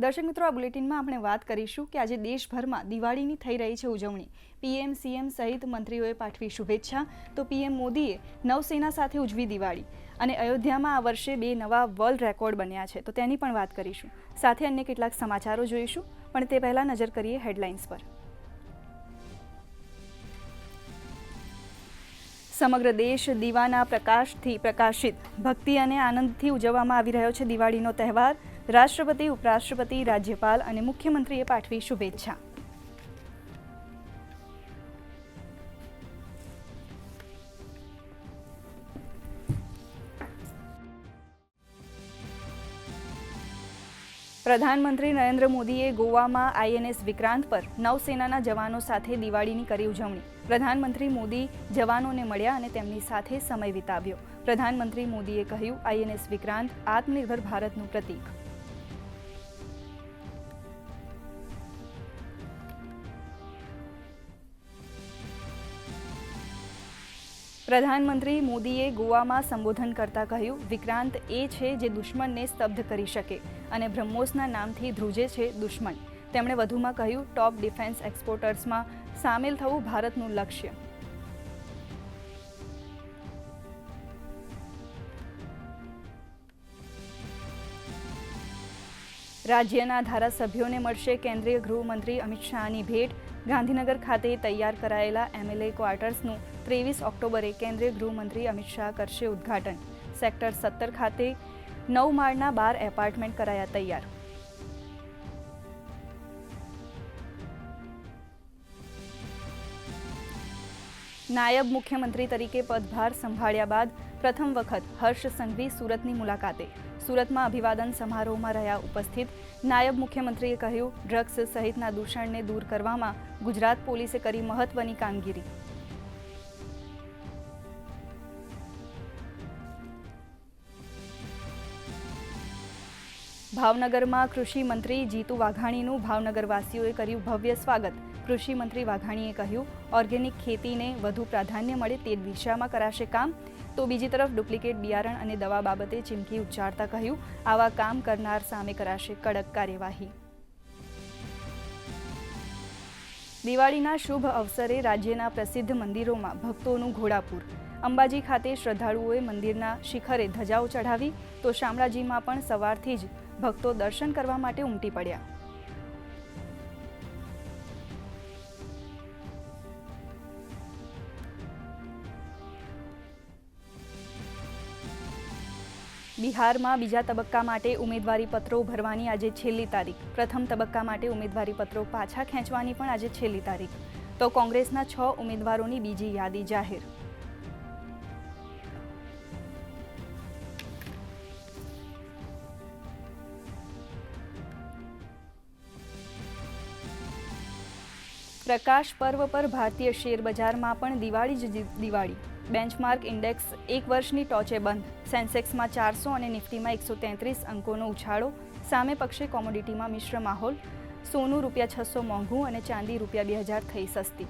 દર્શક મિત્રો, આ બુલેટિનમાં આપણે વાત કરીશું કે આજે દેશભરમાં દિવાળીની થઈ રહી છે ઉજવણી. પીએમ, સીએમ સહિત મંત્રીઓએ પાઠવી શુભેચ્છા. તો પીએમ મોદીએ નવસેના સાથે ઉજવી દિવાળી અને અયોધ્યામાં આ વર્ષે બે નવા વર્લ્ડ રેકોર્ડ બન્યા છે. તો તેની પણ વાત કરીશું. સાથે અન્ય કેટલાક સમાચારો જોઈશું, પણ તે પહેલાં નજર કરીએ હેડલાઇન્સ પર. સમગ્ર દેશ દીવાના પ્રકાશથી પ્રકાશિત. ભક્તિ અને આનંદથી ઉજવવામાં આવી રહ્યો છે દિવાળીનો તહેવાર. રાષ્ટ્રપતિ, ઉપરાષ્ટ્રપતિ, રાજ્યપાલ અને મુખ્યમંત્રીએ પાઠવી શુભેચ્છા. પ્રધાનમંત્રી નરેન્દ્ર મોદીએ ગોવામાં આઈએનએસ વિક્રાંત પર નૌસેનાના જવાનો સાથે દિવાળીની કરી ઉજવણી. પ્રધાનમંત્રી મોદી જવાનોને મળ્યા અને તેમની સાથે સમય વિતાવ્યો. પ્રધાનમંત્રી મોદીએ કહ્યું, આઈએનએસ વિક્રાંત આત્મનિર્ભર ભારતનું પ્રતીક. પ્રધાનમંત્રી મોદીએ ગોવામાં સંબોધન કરતા કહ્યું, વિક્રાંત એ છે જે દુશ્મનને સ્તબ્ધ કરી શકે અને બ્રહ્મોસના નામથી ધ્રુજે છે દુશ્મન. તેમણે વધુમાં કહ્યું, ટોપ ડિફેન્સ એક્સપોર્ટર્સમાં સામેલ થવું ભારતનું લક્ષ્ય. રાજ્યના ધારાસભ્યોને મળશે કેન્દ્રીય ગૃહમંત્રી અમિત શાહની ભેટ. ગાંધીનગર ખાતે તૈયાર કરાયેલા એમએલએ ક્વાર્ટર્સનું ત્રેવીસ ઓક્ટોબરે કેન્દ્રીય ગૃહમંત્રી અમિત શાહ કરશે ઉદ્ઘાટન. સેક્ટર સત્તર ખાતે નવ માળના બાર એપાર્ટમેન્ટ કરાયા તૈયાર. નાયબ મુખ્યમંત્રી તરીકે પદભાર સંભાળ્યા બાદ પ્રથમ વખત હર્ષ સંઘવી સુરતની મુલાકાતે. સુરતમાં અભિવાદન સમારોહમાં રહ્યા ઉપસ્થિત, નાયબ મુખ્યમંત્રીએ કહ્યું, ડ્રગ્સ સહિતના દૂષણને દૂર કરવામાં ગુજરાત પોલીસે કરી મહત્વની કામગીરી. ભાવનગરમાં કૃષિ મંત્રી જીતુ વાઘાણીનું ભાવનગરવાસીઓએ કર્યું ભવ્ય સ્વાગત. કૃષિ મંત્રી વાઘાણીએ કહ્યું, ઓર્ગેનિક ખેતીને વધુ પ્રાધાન્ય મળે તે દિશામાં કરાશે કામ. તો બીજી તરફ ડુપ્લિકેટ બિયારણ અને દવા બાબતે ચીમકી ઉચ્ચારતા કહ્યું, આવા કામ કરનાર સામે કરાશે કડક કાર્યવાહી. દિવાળીના શુભ અવસરે રાજ્યના પ્રસિદ્ધ મંદિરોમાં ભક્તોનું ઘોડાપૂર. અંબાજી ખાતે શ્રદ્ધાળુઓએ મંદિરના શિખરે ધજાઓ ચઢાવી તો શામળાજીમાં પણ સવારથી જ ભક્તો દર્શન કરવા માટે ઉમટી પડ્યા. બિહારમાં બીજા તબક્કા માટે ઉમેદવારી પત્રો ભરવાની આજે છેલ્લી તારીખ. પ્રથમ તબક્કા માટે ઉમેદવારી પત્રો પાછા ખેંચવાની પણ આજે છેલ્લી તારીખ. તો કોંગ્રેસના છ ઉમેદવારોની બીજી યાદી જાહેર. પ્રકાશ પર્વ પર ભારતીય શેર બજારમાં પણ દિવાળી જ દિવાળી. બેન્ચમાર્ક ઇન્ડેક્સ એક વર્ષની ટોચે બંધ. સેન્સેક્સમાં ચારસો અને નિફ્ટીમાં એકસો તેત્રીસ અંકોનો ઉછાળો. સામે પક્ષે કોમોડિટીમાં મિશ્ર માહોલ. સોનું રૂપિયા છસો મોંઘું અને ચાંદી રૂપિયા બે હજાર થઈ સસ્તી.